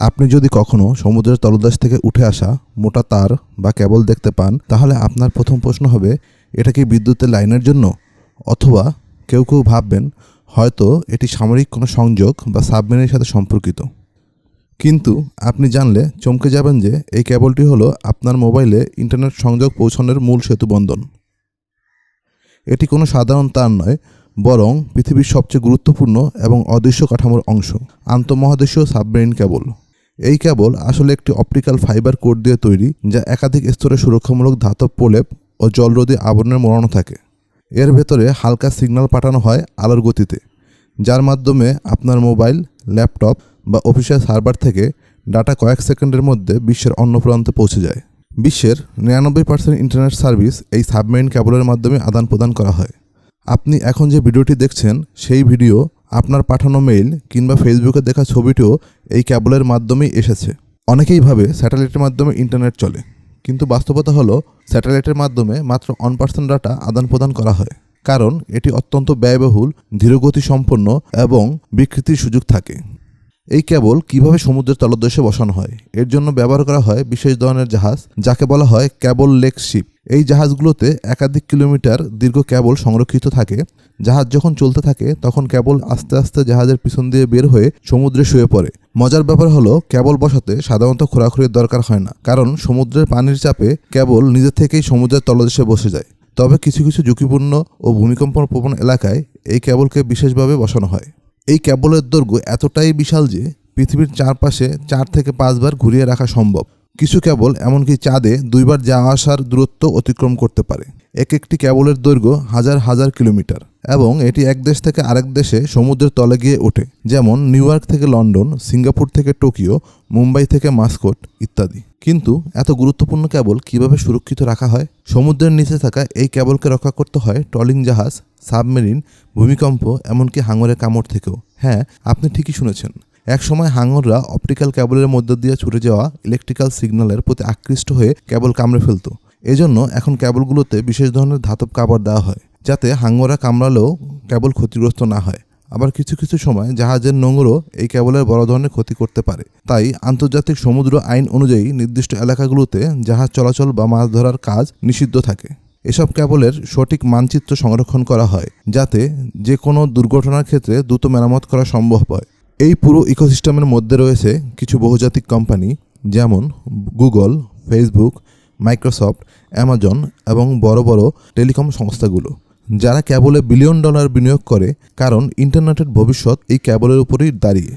আপনি যদি কখনো সমুদ্রের তলদেশ থেকে উঠে আসা মোটা তার বা কেবল দেখতে পান, তাহলে আপনার প্রথম প্রশ্ন হবে, এটা কি বিদ্যুতের লাইনের জন্য? অথবা কেউ কেউ ভাববেন, হয়তো এটি সামরিক কোনো সংযোগ বা সাবমেরিনের সাথে সম্পর্কিত। কিন্তু আপনি জানলে চমকে যাবেন যে এই কেবলটি হলো আপনার মোবাইলে ইন্টারনেট সংযোগ পৌঁছানোর মূল সেতু বন্ধন। এটি কোনো সাধারণ তার নয়, বরং পৃথিবীর সবচেয়ে গুরুত্বপূর্ণ এবং অদৃশ্য কাঠামোর অংশ, আন্তঃমহাদেশীয় সাবমেরিন কেবল। এই কেবল আসলে একটি অপটিক্যাল ফাইবার কোড দিয়ে তৈরি, যা একাধিক স্তরে সুরক্ষামূলক ধাতব প্রলেপ ও জলরোধী আবরণের মোড়ানো থাকে। এর ভেতরে হালকা সিগন্যাল পাঠানো হয় আলোর গতিতে, যার মাধ্যমে আপনার মোবাইল ল্যাপটপ বা অফিসিয়াল সার্ভার থেকে ডাটা কয়েক সেকেন্ডের মধ্যে বিশ্বের অন্য প্রান্তে পৌঁছে যায়। বিশ্বের নিরানব্বই পার্সেন্ট ইন্টারনেট সার্ভিস এই সাবমেরিন কেবলের মাধ্যমে আদান প্রদান করা হয়। আপনি এখন যে ভিডিওটি দেখছেন, সেই ভিডিও আপনার পাঠানো মেইল কিংবা ফেসবুকে দেখা ছবিটিও এই ক্যাবলের মাধ্যমেই এসেছে। অনেকেই ভাবে স্যাটেলাইটের মাধ্যমে ইন্টারনেট চলে, কিন্তু বাস্তবতা হলো স্যাটেলাইটের মাধ্যমে মাত্র ওয়ান পার্সেন্ট ডাটা আদান প্রদান করা হয়। কারণ এটি অত্যন্ত ব্যয়বহুল, ধীরগতি সম্পন্ন এবং বিকৃতির সুযোগ থাকে। এই কেবল কীভাবে সমুদ্রের তলদেশে বসানো হয়? এর জন্য ব্যবহার করা হয় বিশেষ ধরনের জাহাজ, যাকে বলা হয় ক্যাবল লেক শিপ। এই জাহাজগুলোতে একাধিক কিলোমিটার দীর্ঘ ক্যাবল সংরক্ষিত থাকে জাহাজ যখন চলতে থাকে, তখন কেবল আস্তে আস্তে জাহাজের পিছন দিয়ে বের হয়ে সমুদ্রে শুয়ে পড়ে। মজার ব্যাপার হলো, কেবল বসাতে সাধারণত খোরাখুরির দরকার হয় না, কারণ সমুদ্রের পানির চাপে কেবল নিজে থেকেই সমুদ্রের তলদেশে বসে যায়। তবে কিছু কিছু ঝুঁকিপূর্ণ ও ভূমিকম্প প্রবণ এলাকায় এই কেবলকে বিশেষভাবে বসানো হয়। এই কেবলের দৈর্ঘ্য এতটাই বিশাল যে পৃথিবীর চারপাশে চার থেকে পাঁচবার ঘুরিয়ে রাখা সম্ভব। কিছু কেবল এমনকি চাঁদে দুইবার যাওয়া আসার দূরত্ব অতিক্রম করতে পারে। এক একটি কেবলের দৈর্ঘ্য হাজার হাজার কিলোমিটার। এবং এটি এক দেশ থেকে আরেক দেশে সমুদ্রের তলে গিয়ে ওঠে, যেমন নিউ ইয়র্ক থেকে লন্ডন, সিঙ্গাপুর থেকে টোকিও, মুম্বাই থেকে মাস্কট ইত্যাদি। কিন্তু এত গুরুত্বপূর্ণ কেবল কীভাবে সুরক্ষিত রাখা হয়? সমুদ্রের নিচে থাকা এই কেবলকে রক্ষা করতে হয় ট্রলিং জাহাজ, সাবমেরিন, ভূমিকম্প, এমনকি হাঙরের কামড় থেকেও। হ্যাঁ আপনি ঠিকই শুনেছেন। একসময় হাঙররা অপটিক্যাল কেবলের মধ্য দিয়ে ছুটে যাওয়া ইলেকট্রিক্যাল সিগন্যালের প্রতি আকৃষ্ট হয়ে কেবল কামড়ে ফেলত। এজন্য এখন কেবলগুলোতে বিশেষ ধরনের ধাতব কাপড় দেওয়া হয়। যাতে হাঙ্গরা কামড়ালেও কেবল ক্ষতিগ্রস্ত না হয়। আবার কিছু কিছু সময় জাহাজের নোংরও এই কেবলের বড় ধরনের ক্ষতি করতে পারে। তাই আন্তর্জাতিক সমুদ্র আইন অনুযায়ী নির্দিষ্ট এলাকাগুলোতে জাহাজ চলাচল বা মাছ ধরার কাজ নিষিদ্ধ থাকে। এসব কেবলের সঠিক মানচিত্র সংরক্ষণ করা হয়, যাতে যে কোনো দুর্ঘটনার ক্ষেত্রে দ্রুত মেরামত করা সম্ভব হয়। এই পুরো ইকোসিস্টেমের মধ্যে রয়েছে কিছু বহুজাতিক কোম্পানি, যেমন গুগল, ফেসবুক, মাইক্রোসফট, অ্যামাজন এবং বড় বড় টেলিকম সংস্থাগুলো। যারা ক্যাবলে বিলিয়ন ডলার বিনিয়োগ করে কারণ ইন্টারনেটের ভবিষ্যৎ এই ক্যাবলের উপরেই দাঁড়িয়ে।